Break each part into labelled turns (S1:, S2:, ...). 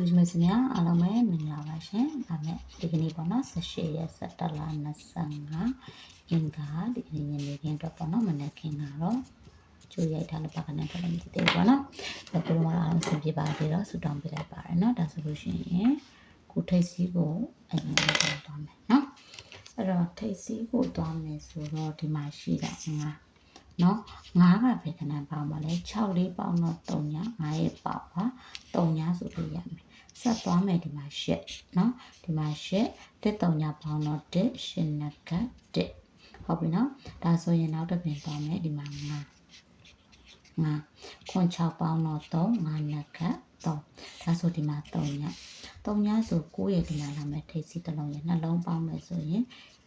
S1: တူဂျမစများအားလုံးပဲမင်္ဂလာပါရှင်။ဒါမဲ့ဒီကနေ့ပေါ့နော်18ရက်17လ25အင်္ဂါဒီကနေ့ညနေခင်းတော့ပေါ့နော်မနက်ခင်းကတော့ကျိုးရိုက်ထားလို့ပါကနေတော့လည်းမသိသေးဘူးပေါ့နော်။ဒါကတော့အားလုံးဆင်ပြေပါသေးတော့ဆူတောင်းပေးလိုက်ပါရနော်။ဒါဆိုလို့ရှိရင်ကိုထိတ်စီးကိုအရင်ကတော့သွားမယ်နော်။အဲ့တော့ထိတ်စီးကိုသွားမယ်ဆိုတော့ဒီမှာရှိတာငါနော်ငါးကဘယ်ခဏပေါင်းပါလဲ6လေးပေါင်းတော့3ည9ရဲ့ပေါက်ပါ3ညဆိုလို့ရမယ် ဆက်သွားမယ်ဒီမှာရှစ်နော်ဒီမှာရှစ်တစ်3ညပေါင်းတော့1ရှစ်နက1ဟုတ်ပြီနော်ဒါဆိုရင်နောက်တစ်ပင်သွားမယ်ဒီမှာ9 9ခွန်6ပေါင်းတော့3 9နက3ဒါဆိုဒီမှာ3ည3ညဆို9ရဲ့ဒီမှာလာမယ်ထိပ်စီတစ်လုံးရဲ့နှလုံးပေါင်းမယ်ဆိုရင်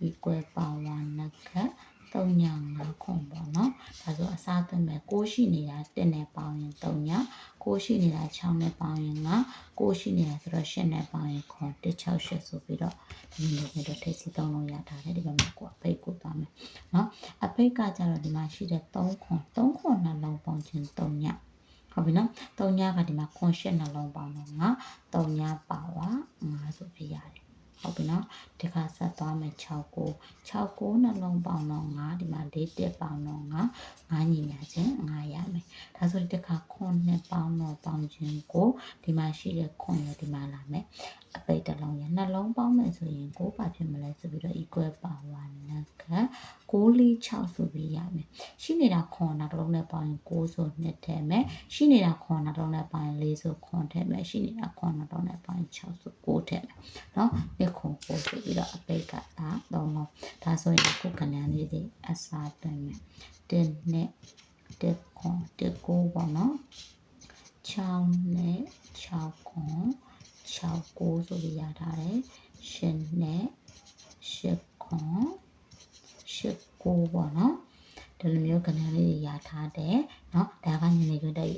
S1: equal power နက 3ည5ခွန်ပေါ့နော်ဒါဆိုအစားသွင်းမယ်6ရှိနေတာ1နဲ့ပေါင်းရင်3ည6ရှိနေတာ6နဲ့ပေါင်းရင်5 6ရှိနေတာဆိုတော့8နဲ့ပေါင်းရင်ခွန်168ဆိုပြီးတော့ဒီလိုမျိုးတော့ထိပ်စီ3လုံးရထားတယ်ဒီဘက်မှာကိုအပိတ်ကိုသွားမယ်နော်အပိတ်ကကြတော့ဒီမှာရှိတဲ့3ခွန်3ခွန်နှလုံးပေါင်းခြင်း3ညဟုတ်ပြီနော်3ညကဒီမှာခွန်8နှလုံးပေါင်းတော့ငါ3ညပါဝါ5ဆိုပြရတယ် ဟုတ်ပြီနော်ဒီခါဆက်သွားမယ်6ကို6ကိုနှလုံးပေါင်းတော့9ဒီမှာ4တက်ပေါင်းတော့9 9ညီညာချင်း9ရမယ်ဒါဆိုဒီခါခွန်နဲ့ပေါင်းတော့ပေါင်းခြင်းကိုဒီမှာရှိတဲ့ခွန်ရဒီမှာလာမယ်အပိတ်တစ်လုံးရနှလုံးပေါင်းမယ်ဆိုရင်ကိုပါဖြစ်မလဲဆိုပြီးတော့ equal power န က646ဆိုပြီးရမယ်ရှိနေတာခွန်နောက်တစ်လုံးနဲ့ပေါင်းရင်6ဆို2ထည့်မယ်ရှိနေတာခွန်နောက်တစ်လုံးနဲ့ပေါင်းရင်4ဆိုခွန်ထည့်မယ်ရှိနေတာခွန်နောက်တစ်လုံးနဲ့ပေါင်းရင်6ဆို9ထည့်မယ်เนาะဒီခွန်ကိုဆိုပြီးတော့အပိတ်ကဒါသုံးလုံးဒါဆိုရင်ခုကဏ္ဍလေးတွေအစားသွင်းမယ်1နဲ့1ခွန်1ကိုပေါ့နော်6နဲ့6ခွန်6ကိုဆိုပြီးရထားတယ်ရှင်နဲ့ ဲ့ ဒီလိုမျိုးကဏ္ဍလေးတွေရထားတယ်เนาะဒါကညနေခင်းတဲ့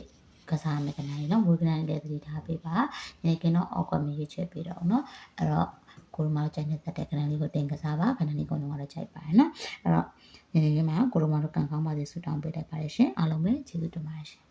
S1: ကစားမယ်ကဏ္ဍလေးเนาะဝေကဏ္ဍလေးတွေသတိထားပေးပါညနေခင်းတော့အောက်ကမရေးချက်ပေးတော့เนาะအဲ့တော့ကိုလိုမောင်ကြိုက်နေတဲ့ကဏ္ဍလေးကိုတင်ကစားပါကဏ္ဍလေးကိုလုံးဝတော့ကြိုက်ပါတယ်เนาะအဲ့တော့ညနေခင်းမှာကိုလိုမောင်တို့ကန်ကောင်းပါစေဆုတောင်းပေးလိုက်ပါတယ်ရှင်အားလုံးပဲကျေးဇူးတင်ပါတယ်ရှင်